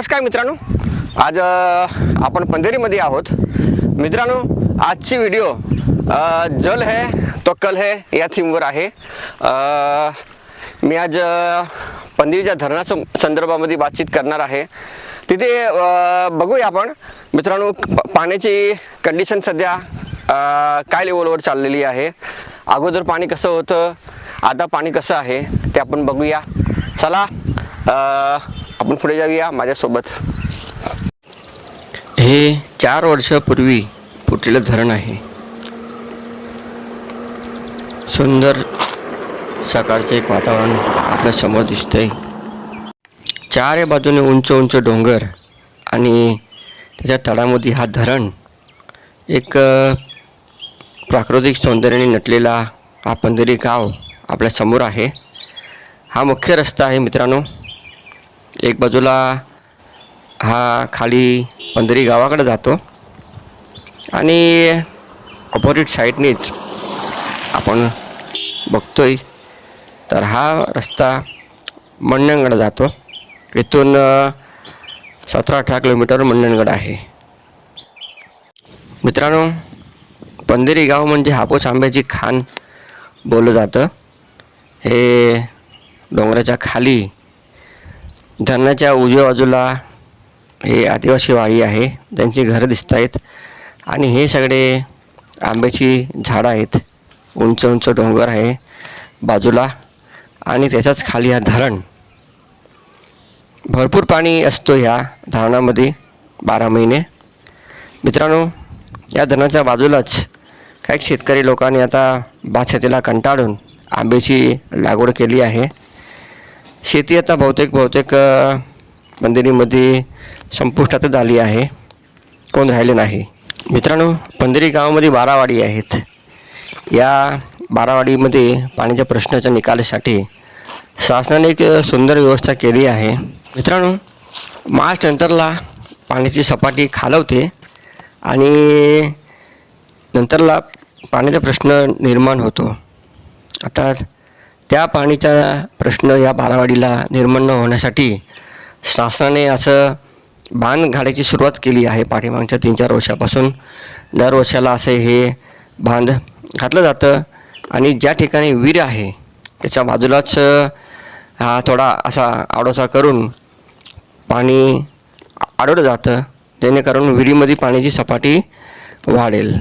नमस्कार मित्रांनो. आज आपण पंधेरीमध्ये आहोत. मित्रांनो आजची व्हिडिओ जल है तो कल है या थीमवर आहे. मी आज पंधरीच्या पंधेरीच्या धरणाच्या संदर्भामध्ये बातचीत करणार आहे. तिथे बघूया आपण. मित्रांनो प- पाण्याची कंडिशन सध्या काय लेवलवर चाललेली आहे? अगोदर पाणी कसं होतं? आता पाणी कसं आहे? ते आपण बघूया. चला आपण पुढे जाऊया माझ्यासोबत. हे चार वर्षापूर्वी फुटलेलं धरण आहे. सुंदर सकाळचं एक वातावरण आपल्यासमोर दिसतंय. चार बाजूने उंच उंच डोंगर आणि त्याच्या तळामध्ये हा धरण एक प्राकृतिक सौंदर्याने नटलेला हा पंधरी गाव आपल्यासमोर आहे. हा मुख्य रस्ता आहे मित्रांनो. एक बाजूला हा खाली पंधरी गावाकडे जातो. आणि ऑपोजिट साईडनेच आपण बघतोय. तर हा रस्ता मंडणगड जातो. इथून सतरा अठरा किलोमीटर मंडणगड आहे. मित्रांनो पंधेरी गाव म्हणजे हापूस आंब्याची खाण बोललं जातं. हे डोंगराच्या खाली धरणाच्या उजव्या बाजूला हे आदिवासी वाडी आहे. त्यांची घरं दिसत आहेत. आणि हे सगळे आंब्याची झाडं आहेत. उंच उंच डोंगर आहे बाजूला. आणि त्याच्याच खाली हा धरण. भरपूर पाणी असतो ह्या धरणामध्ये बारा महिने. मित्रांनो या धरणाच्या बाजूलाच काही शेतकरी लोकांनी आता भात शेतीला कंटाळून आंब्याची लागवड केली आहे. शेती आता बहुतेक बहुतेक अ, संपुष्टातच आली आहे. कोण राहिले नाही. मित्रांनो पंधेरी गावामध्ये बारावाडी आहेत. या बारावाडीमध्ये पाण्याच्या प्रश्नाच्या निकालासाठी शासनाने एक सुंदर व्यवस्था केली आहे. मित्रांनो मार्च नंतरला पाण्याची सपाटी खालवते आणि नंतरला पाण्याचा प्रश्न निर्माण होतो. आता त्या पाणीचा प्रश्न या बारावाडीला निर्माण न होण्यासाठी शासनाने असं बांध घालायची सुरुवात केली आहे पाठीमागच्या तीन चार वर्षापासून. दर वर्षाला असे हे बांध घातलं जातं आणि ज्या ठिकाणी विहीर आहे त्याच्या बाजूलाच हा थोडा असा आडोसा करून पाणी आढळलं जातं जेणेकरून विहिरीमध्ये पाण्याची सपाटी वाढेल.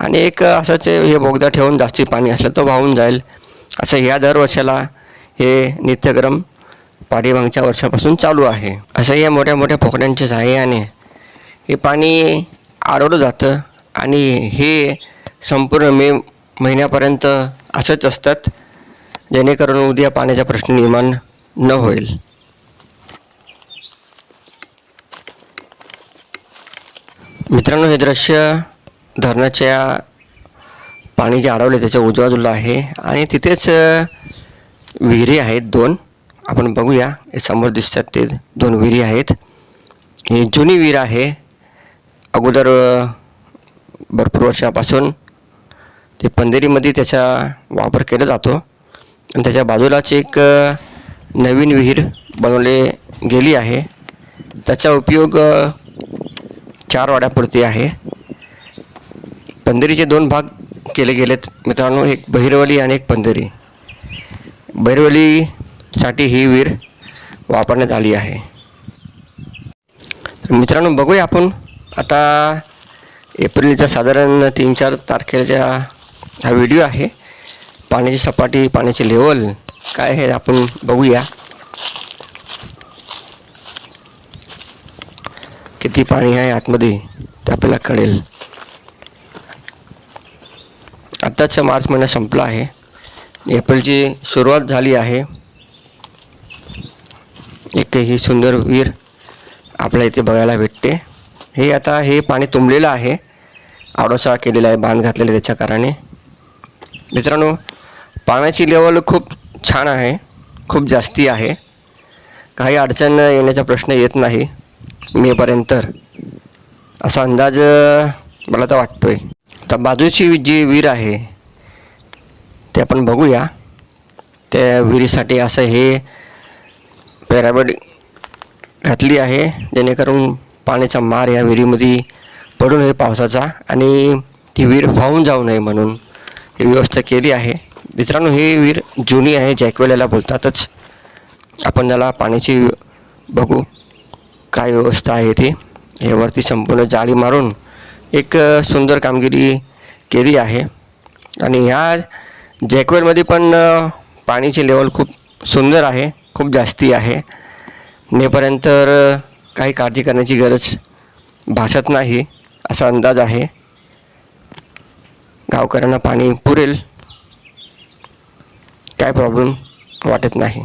आणि एक असंच हे बोगदा ठेवून जास्ती पाणी असलं तर वाहून जाईल. असं ह्या दर वर्षाला हे नित्यक्रम पाठीमागच्या वर्षापासून चालू आहे. असं या मोठ्या मोठ्या पोकड्यांच्या सहाय्याने हे पाणी अडवलं जातं आणि हे संपूर्ण मे महिन्यापर्यंत असंच असतात जेणेकरून उद्या पाण्याचा प्रश्न निर्माण न होईल. मित्रांनो हे दृश्य धरणाच्या पाणी जे अडवले त्याच्या उजव्या बाजूला आहे आणि तिथेच विहिरी आहेत दोन. आपण बघूया हे समोर दिसतात ते दोन विहिरी आहेत. ही जुनी विहीर आहे. अगोदर भरपूर वर्षापासून ते पंधेरीमध्ये त्याचा वापर केला जातो. आणि त्याच्या बाजूलाच एक नवीन विहीर बनवले गेली आहे. त्याचा उपयोग चार वाड्यापुरती आहे. पंधेरीचे दोन भाग केले गेलेत. मित्रांनो एक बहिरवली आणि एक पंधरी. बहिरवलीसाठी ही विहीर वापरण्यात आली आहे. तर मित्रांनो बघूया आपण आता एप्रिलच्या साधारण तीन चार तारखेचा हा व्हिडिओ आहे. पाण्याची सपाटी पाण्याची लेवल काय आहे आपण बघूया. किती पाणी आहे आतमध्ये ते आपल्याला कळेल. आत्ताचा मार्च महिना संपला आहे. एप्रिलची सुरुवात झाली आहे. एक ही सुंदर वीर आपल्या इथे बघायला भेटते. हे आता हे पाणी तुंबलेलं आहे. आडोसा केलेला आहे बांध घातलेला आहे त्याच्या कारणाने. मित्रांनो पाण्याची लेवल खूप छान आहे. खूप जास्ती आहे. काही अडचण येण्याचा प्रश्न येत नाही. मेपर्यंत असा अंदाज मला तर वाटतो आहे तर बाजूची जी विहीर आहे ते आपण बघूया. त्या विहिरीसाठी असं हे पॅराबड घातली आहे जेणेकरून पाण्याचा मार या विहिरीमध्ये पडू नये पावसाचा आणि ती विहीर वाहून जाऊ नये म्हणून ही व्यवस्था केली आहे. मित्रांनो ही विहीर जुनी आहे जॅकवेल्याला बोलतातच. आपण त्याला पाण्याची बघू काय व्यवस्था आहे ती. यावरती संपूर्ण जाळी मारून एक सुंदर कामगिरी केली आहे. आणि ह्या जॅकवेलमध्ये पण अ, पाण्याची लेवल खूप सुंदर आहे खूप जास्ती आहे. नेपर्यंत काही काळजी करण्याची गरज भासत नाही असा अंदाज आहे. गावकऱ्यांना पाणी पुरेल काय प्रॉब्लेम वाटत नाही.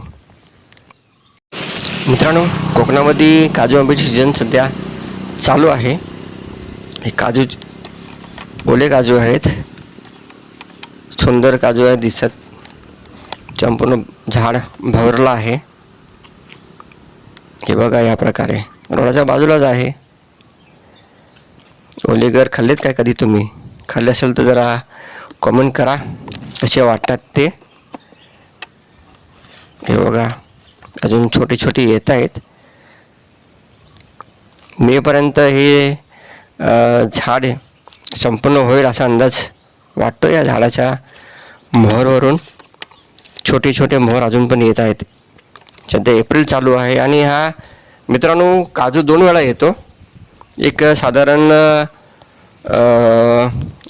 मित्रांनो कोकणामध्ये काजू आंब्याची सीझन सध्या चालू आहे. हे काजू ओले काजू आहेत. सुंदर काजू आहे दिसत. संपूर्ण झाड भरलं आहे. हे बघा या प्रकारे. रोडाच्या बाजूलाच आहे. ओले घर खाल्लेत काय कधी तुम्ही? खाल्ले असेल तर जरा कमेंट करा. कसे वाटतात ते. हे बघा. अजून छोटे छोटे येत आहेत. मेपर्यंत हे झाड संपूर्ण होईल असा अंदाज वाटतो या झाडाच्या मोहरवरून. छोटे छोटे मोहर अजून पण येत आहेत. सध्या एप्रिल चालू आहे आणि हा मित्रांनो काजू दोन वेळा येतो. एक साधारण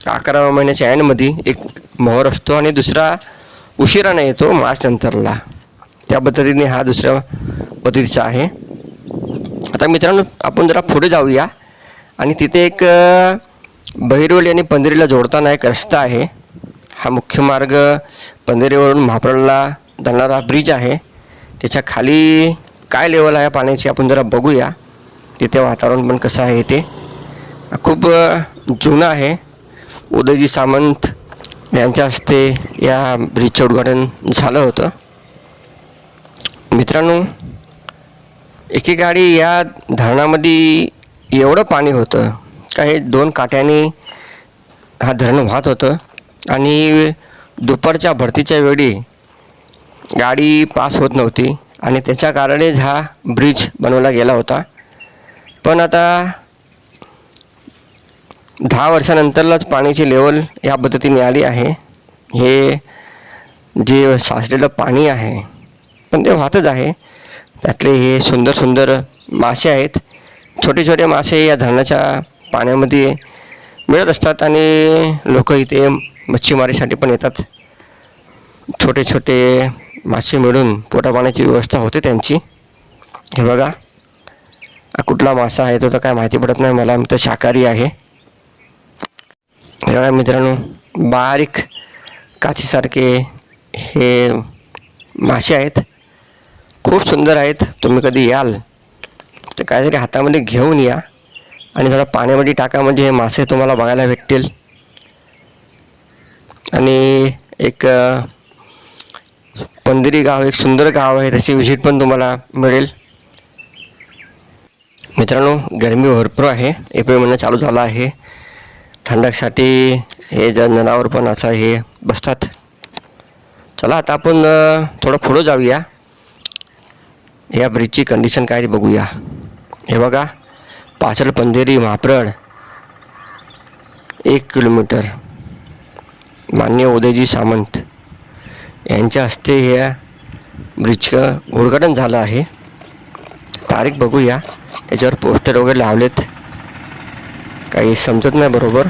अकरा महिन्याच्या एंडमध्ये एक मोहर असतो आणि दुसरा उशिराने येतो मार्च नंतरला. त्या पद्धतीने हा दुसऱ्या पद्धतीचा आहे. आता मित्रांनो आपण जरा पुढे जाऊया. आणि तिथे एक अ, बहिरवली आणि पंधरीला जोडताना एक रस्ता आहे. हा मुख्य मार्ग पंधरीवरून म्हापळला जाणारा ब्रिज आहे. त्याच्याखाली काय लेवल आहे पाण्याची आपण जरा बघूया. तिथे वातावरण पण कसं आहे ते. खूप जुनं आहे. उदयजी सामंत यांच्या हस्ते या ब्रिजचं उद्घाटन झालं होतं. मित्रांनो एके गाडी या धरणामध्ये एवढं पाणी होतं. का हे दोन काट्याने हा धरण वाहत होतं. आणि दुपारच्या भरतीच्या वेळी गाडी पास होत नव्हती. आणि त्याच्या कारणेच हा ब्रिज बनवला गेला होता. पण आता दहा वर्षानंतरलाच पाण्याची लेवल या पद्धतीने आली आहे. हे जे साचलेलं पाणी आहे पण ते वाहतच आहे. त्यातले हे सुंदर सुंदर मासे आहेत. छोटे छोटे मासे या धरणाच्या पाण्यामध्ये मिळत असतात आणि लोक इथे मच्छीमारीसाठी पण येतात. छोटे छोटे मासे मिळून पोटापाण्याची व्यवस्था होते त्यांची. हे बघा. कुठला मासा आहे? तो तर काय माहिती पडत नाही. मला मी तर शाकाहारी आहे. हे बघा मित्रांनो बारीक काचीसारखे हे मासे आहेत. खूप सुंदर आहेत. तुम्ही कधी याल तर काहीतरी हातामध्ये घेऊन या आणि जरा पाण्यामध्ये टाका म्हणजे हे मासे तुम्हाला बघायला भेटतील. आणि एक अ, पंधरी गाव एक सुंदर गाव आहे त्याची व्हिजिट पण तुम्हाला मिळेल. मित्रांनो गरमी भरपूर आहे एप्रिल महिना चालू झाला आहे. थंडकसाठी हे जर जनावर पण असं हे बसतात. चला आता आपण थोडं पुढं जाऊया. या ब्रिजची कंडिशन काय ते बघूया. हे बघा पाचल पंधेरी म्हाप्रड एक किलोमीटर. मान्य उदयजी सामंत यांच्या हस्ते ह्या ब्रिजचं उद्घाटन झालं आहे. तारीख बघूया. त्याच्यावर पोस्टर वगैरे लावलेत. काही समजत नाही बरोबर.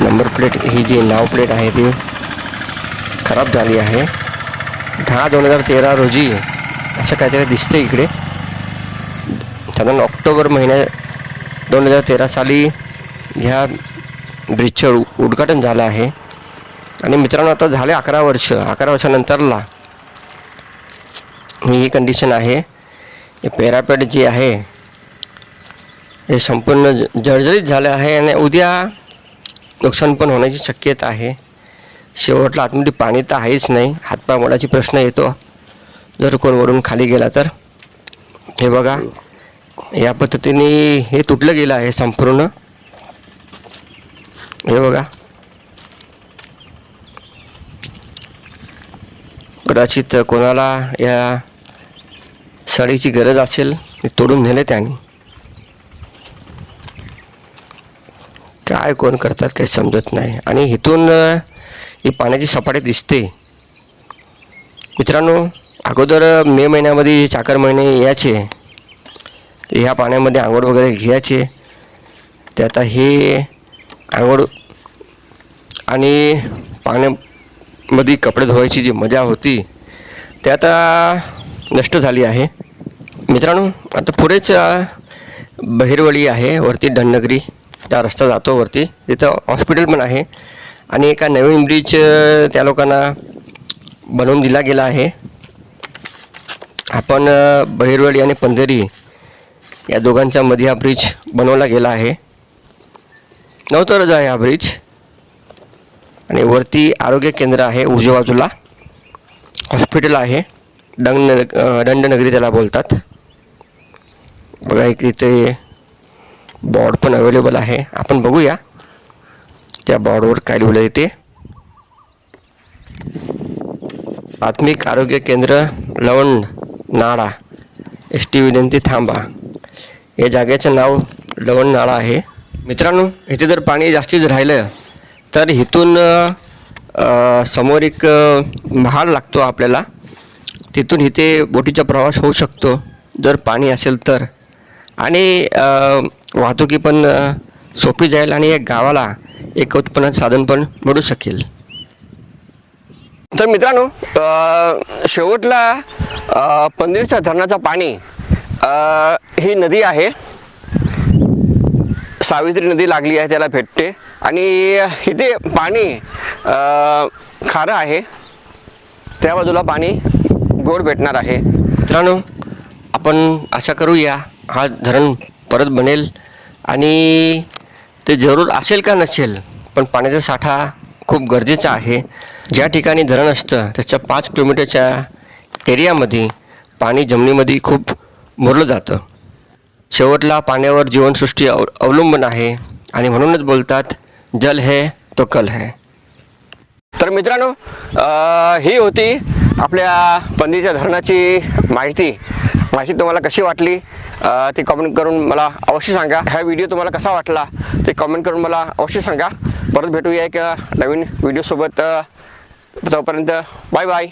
नंबर प्लेट ही जी नाव प्लेट आहे ती खराब झाली आहे. दहा दोन हजार तेरा रोजी असं काहीतरी दिसतं इकडे. साधारण ऑक्टोबर महिन्या दोन हजार तेरा साली ह्या ब्रिजचं उ- उद्घाटन झालं आहे. आणि मित्रांनो आता झाले अकरा वर्ष. अकरा वर्षानंतरला ही कंडिशन आहे. हे पॅरापेट जे आहे हे संपूर्ण ज- जर्जरित झालं आहे आणि उद्या नुकसान पण होण्याची शक्यता आहे. शेवटला आतमध्ये पाणी तर आहेच नाही. हातपाय मोडाची प्रश्न येतो. जर कोण वरून खाली गेला तर. हे बघा. या पद्धतीने हे तुटलं गेलं आहे संपूर्ण. हे बघा. कदाचित कोणाला या सडीची गरज असेल ते तोडून नेले त्यांनी. काय कोण करतात काही समजत नाही. आणि इथून ही पाण्याची सपाटी दिसते. मित्रांनो अगोदर मे महिन्यामध्ये चाकर महिने यायचे. ह्या पाण्यामध्ये आंघोळ वगैरे घ्यायचे. ते आता हे आंघोळ आणि पाण्यामध्ये कपडे धुवायची जी मजा होती ते आता नष्ट झाली आहे. मित्रांनो आता पुढेच बहिरवळी आहे वरती धननगरी. त्या रस्ता जातो वरती. तिथं हॉस्पिटल पण आहे आणि एका नवीन ब्रिज त्या लोकांना बनवून दिला गेला आहे. आपण बहिरवळी आणि पंधेरी या दोघांच्या मध्ये हा ब्रिज बनवला गेला आहे. नवतरच आहे हा ब्रिज आणि वरती आरोग्य केंद्र आहे उजव्या बाजूला. हॉस्पिटल आहे. दंड दंडनगरी त्याला बोलतात. बघा एक इथे बॉर्ड पण अवेलेबल आहे. आपण बघूया. त्या बॉर्डवर काय लिहिलं येते प्राथमिक आरोग्य केंद्र लवण नाळा एस टी विनंती थांबा. या जागेचं नाव लवणनाळा आहे. मित्रांनो इथे जर पाणी जास्तीच राहिलं तर इथून समोर एक महाल लागतो आपल्याला. तिथून इथे बोटीचा प्रवास होऊ शकतो. जर पाणी असेल तर. आणि वाहतुकी पण सोपी जाईल आणि या गावाला एक उत्पन्न साधन पण मिळू शकेल. तर मित्रांनो शेवटला अ, पंदिरच्या धरणाचं पाणी ही नदी आहे. सावित्री नदी लागली आहे त्याला भेटते. आणि इथे पाणी खारं आहे. त्या बाजूला पाणी गोड भेटणार आहे. मित्रांनो आपण आशा करूया हा धरण परत बनेल. आणि ते जरूर असेल का नसेल पण पाण्याचा साठा खूप गरजेचा आहे. ज्या ठिकाणी धरण असतं त्याच्या पाच किलोमीटरच्या एरियामध्ये पाणी जमिनीमध्ये खूप मुरलं जातं. शेवटला पाण्यावर जीवनसृष्टी अव अवलंबून आहे आणि म्हणूनच बोलतात जल है तो कल है. तर मित्रांनो ही होती आपल्या पंदीच्या धरणाची माहिती. माहिती तुम्हाला कशी वाटली? ती कमेंट करून मला अवश्य सांगा. हा व्हिडिओ तुम्हाला कसा वाटला? ते कमेंट करून मला अवश्य सांगा. परत भेटूया एक नवीन व्हिडिओसोबत तोपर्यंत बाय बाय